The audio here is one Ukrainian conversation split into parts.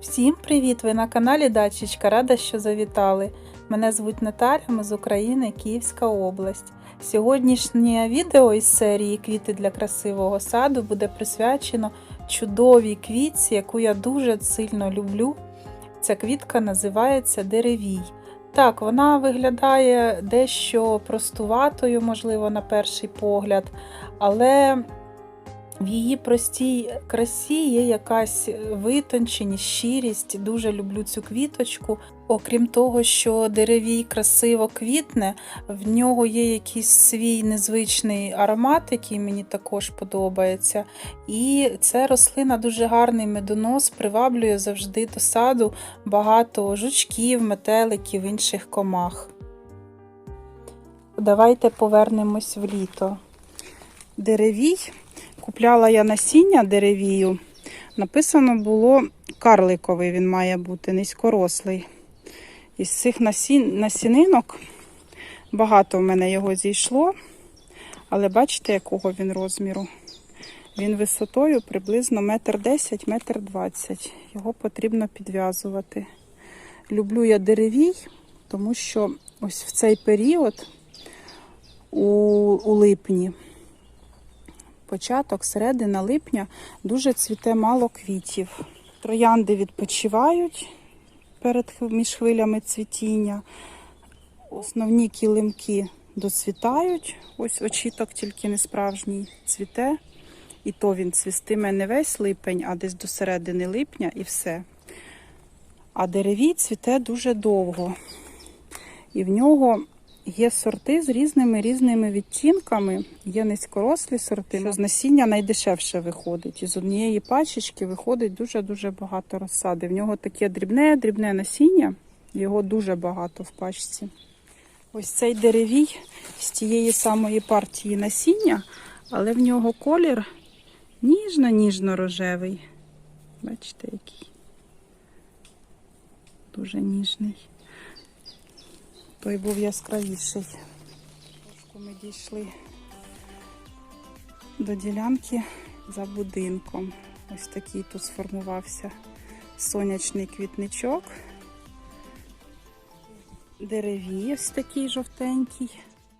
Всім привіт! Ви на каналі Дачечка. Рада, що завітали. Мене звуть Наталя, ми з України, Київська область. Сьогоднішнє відео із серії Квіти для красивого саду буде присвячено чудовій квітці, яку я дуже сильно люблю. Ця квітка називається деревій. Так, вона виглядає дещо простуватою, можливо, на перший погляд, але в її простій красі є якась витонченість, щирість. Дуже люблю цю квіточку. Окрім того, що деревій красиво квітне, в нього є якийсь свій незвичний аромат, який мені також подобається. І ця рослина дуже гарний медонос, приваблює завжди до саду багато жучків, метеликів, інших комах. Давайте повернемось в літо. Деревій. Купляла я насіння деревію. Написано було карликовий, він має бути низькорослий. Із цих насін... насінинок багато в мене його зійшло, але бачите, якого він розміру. Він висотою приблизно метр десять, метр двадцять. Його потрібно підв'язувати. Люблю я деревій, тому що ось в цей період у, у липні початок, середина липня дуже цвіте мало квітів. Троянди відпочивають перед між хвилями цвітіння. Основні килимки доцвітають. Ось очіток тільки не справжній цвіте. І то він цвістиме не весь липень, а десь до середини липня і все. А деревій цвіте дуже довго. І в нього Є сорти з різними різними відтінками. Є низькорослі сорти. Що з насіння найдешевше виходить. І з однієї пачечки виходить дуже-дуже багато розсади. В нього таке дрібне, дрібне насіння, його дуже багато в пачці. Ось цей деревій з тієї самої партії насіння, але в нього колір ніжно-ніжно-рожевий. Бачите, який дуже ніжний той був яскравіший. Трошку ми дійшли до ділянки за будинком. Ось такий тут сформувався сонячний квітничок. Деревій ось такий жовтенький.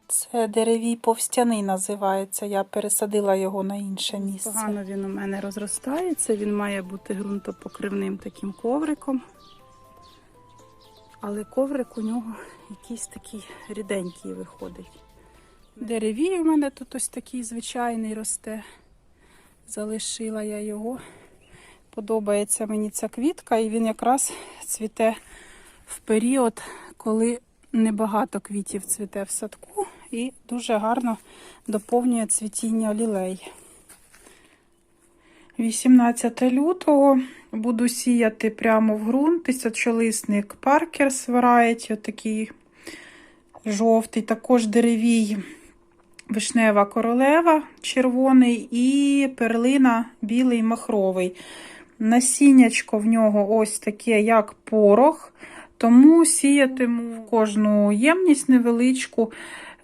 Це деревій повстяний називається. Я пересадила його на інше місце. Погано він у мене розростається, він має бути ґрунтопокривним таким ковриком. Але коврик у нього якийсь такий ріденький виходить. Деревій у мене тут ось такий звичайний росте. Залишила я його. Подобається мені ця квітка, і він якраз цвіте в період, коли небагато квітів цвіте в садку, і дуже гарно доповнює цвітіння лілей. 18 лютого буду сіяти прямо в ґрунт тисячолисник Parkers Variety, отакий жовтий, також деревій вишнева королева червоний і перлина білий махровий. Насіннячко в нього ось таке, як порох, тому сіятиму в кожну ємність невеличку,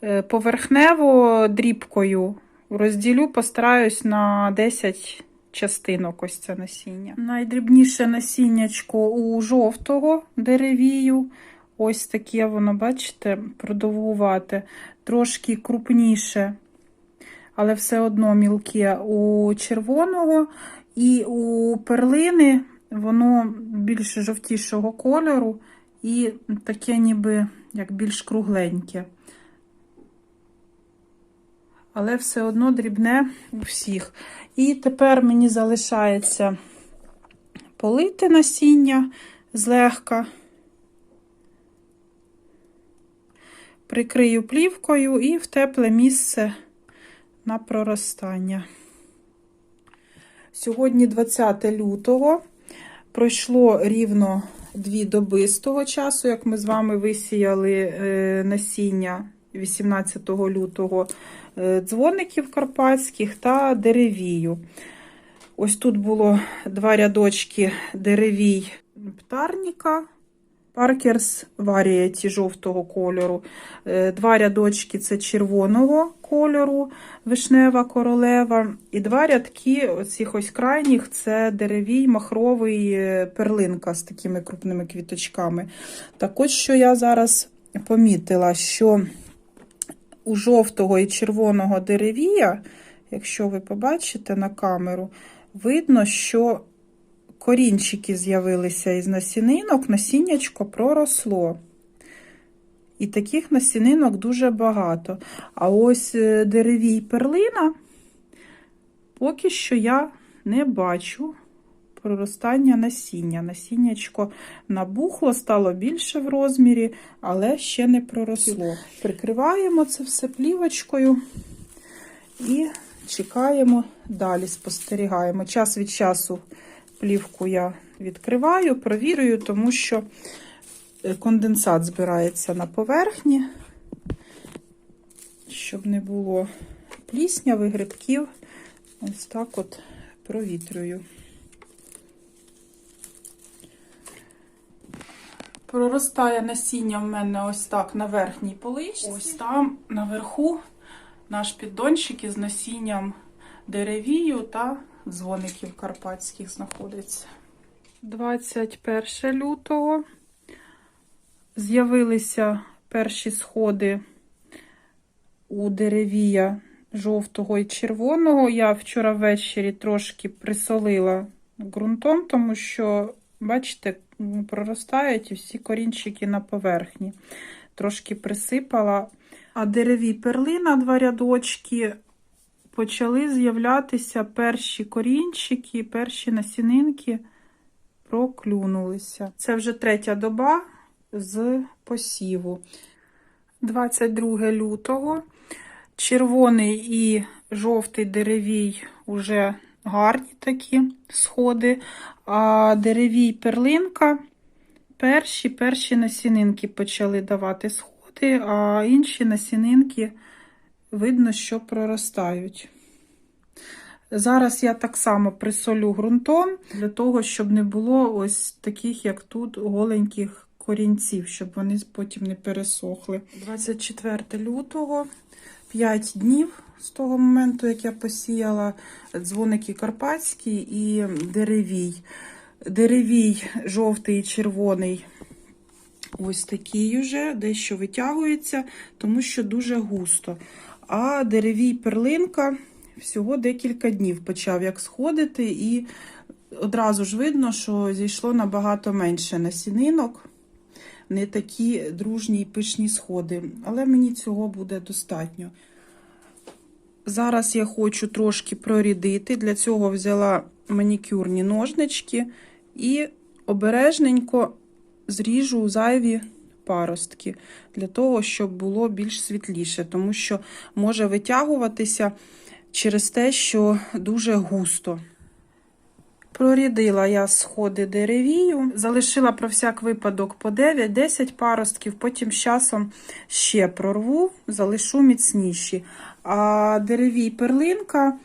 е, поверхнево дрібкою. Розділю, постараюсь на 10 частинок ось це насіння. Найдрібніше насіннячко у жовтого деревію. Ось таке воно, бачите, продовгувате, трошки крупніше, але все одно мілке у червоного. І у перлини воно більш жовтішого кольору і таке ніби як більш кругленьке. Але все одно дрібне у всіх. І тепер мені залишається полити насіння злегка. Прикрию плівкою і в тепле місце на проростання. Сьогодні 20 лютого. Пройшло рівно дві доби з того часу, як ми з вами висіяли насіння 18 лютого дзвоників карпатських та деревію. Ось тут було два рядочки деревій птарніка, Parkers Variety жовтого кольору. Е, Два рядочки це червоного кольору, вишнева королева. І два рядки оцих ось крайніх це деревій, махровий е, перлинка з такими крупними квіточками. Так ось, що я зараз помітила, що у жовтого і червоного деревія, якщо ви побачите на камеру, видно, що корінчики з'явилися із насінинок, насіннячко проросло. І таких насінинок дуже багато. А ось е, деревій перлина поки що я не бачу проростання насіння. Насіннячко набухло, стало більше в розмірі, але ще не проросло. Прикриваємо це все плівочкою і чекаємо далі, спостерігаємо. Час від часу плівку я відкриваю, провірюю, тому що е, конденсат збирається на поверхні, щоб не було плісняви, грибків. Ось так от провітрюю. Проростає насіння в мене ось так на верхній поличці. Ось там наверху наш піддончик із насінням деревію та дзвоників карпатських знаходиться. 21 лютого з'явилися перші сходи у деревія жовтого і червоного. Я вчора ввечері трошки присолила ґрунтом, тому що, бачите, проростають і всі корінчики на поверхні. Трошки присипала. А дереві перлина, два рядочки, почали з'являтися перші корінчики, перші насінинки проклюнулися. Це вже третя доба з посіву. 22 лютого. Червоний і жовтий деревій уже гарні такі сходи, а деревій перлинка перші перші насінинки почали давати сходи, а інші насінинки видно, що проростають. Зараз я так само присолю ґрунтом, для того, щоб не було ось таких, як тут, голеньких корінців, щоб вони потім не пересохли. 24 лютого, 5 днів з того моменту, як я посіяла дзвоники карпатські і деревій. Деревій жовтий і червоний. Ось такий уже, дещо витягується, тому що дуже густо. А деревій перлинка всього декілька днів почав як сходити, і одразу ж видно, що зійшло набагато менше насінинок, не такі дружні і пишні сходи. Але мені цього буде достатньо. Зараз я хочу трошки прорідити. Для цього взяла манікюрні ножнички і обережненько зріжу зайві паростки, для того, щоб було більш світліше, тому що може витягуватися через те, що дуже густо. Прорідила я сходи деревію, залишила про всяк випадок по 9-10 паростків, потім з часом ще прорву, залишу міцніші. А деревій перлинка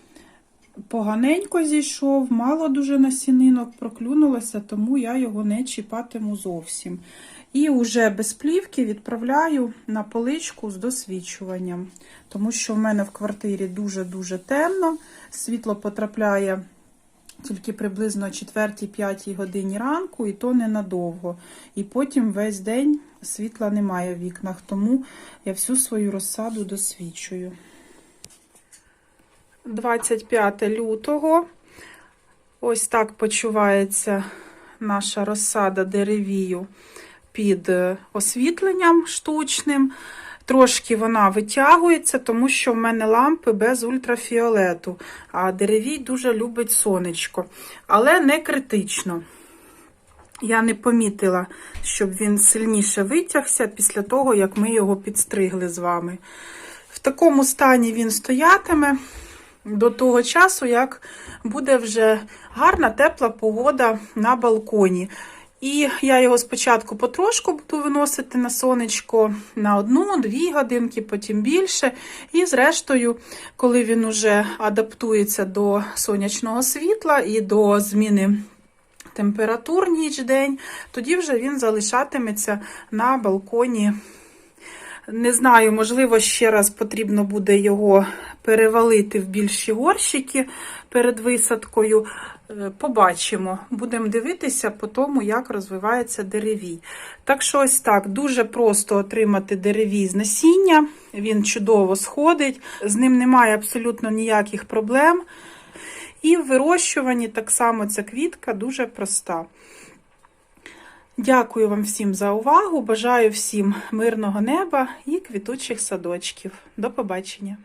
поганенько зійшов, мало дуже насінинок проклюнулося, тому я його не чіпатиму зовсім. І вже без плівки відправляю на поличку з досвічуванням, тому що в мене в квартирі дуже-дуже темно, світло потрапляє тільки приблизно о 4-5 годині ранку, і то ненадовго. І потім весь день світла немає в вікнах, тому я всю свою розсаду досвічую. 25 лютого. Ось так почувається наша розсада деревію під освітленням штучним. Трошки вона витягується, тому що в мене лампи без ультрафіолету, а деревій дуже любить сонечко. Але не критично. Я не помітила, щоб він сильніше витягся після того, як ми його підстригли з вами. В такому стані він стоятиме до того часу, як буде вже гарна тепла погода на балконі. І я його спочатку потрошку буду виносити на сонечко на одну-дві годинки, потім більше. І, зрештою, коли він уже адаптується до сонячного світла і до зміни температур ніч день, тоді вже він залишатиметься на балконі. Не знаю, можливо, ще раз потрібно буде його перевалити в більші горщики перед висадкою. Е, Побачимо, будемо дивитися по тому, як розвивається деревій. Так що ось так, дуже просто отримати деревій з насіння, він чудово сходить, з ним немає абсолютно ніяких проблем. І в вирощуванні так само ця квітка дуже проста. Дякую вам всім за увагу. Бажаю всім мирного неба і квітучих садочків. До побачення!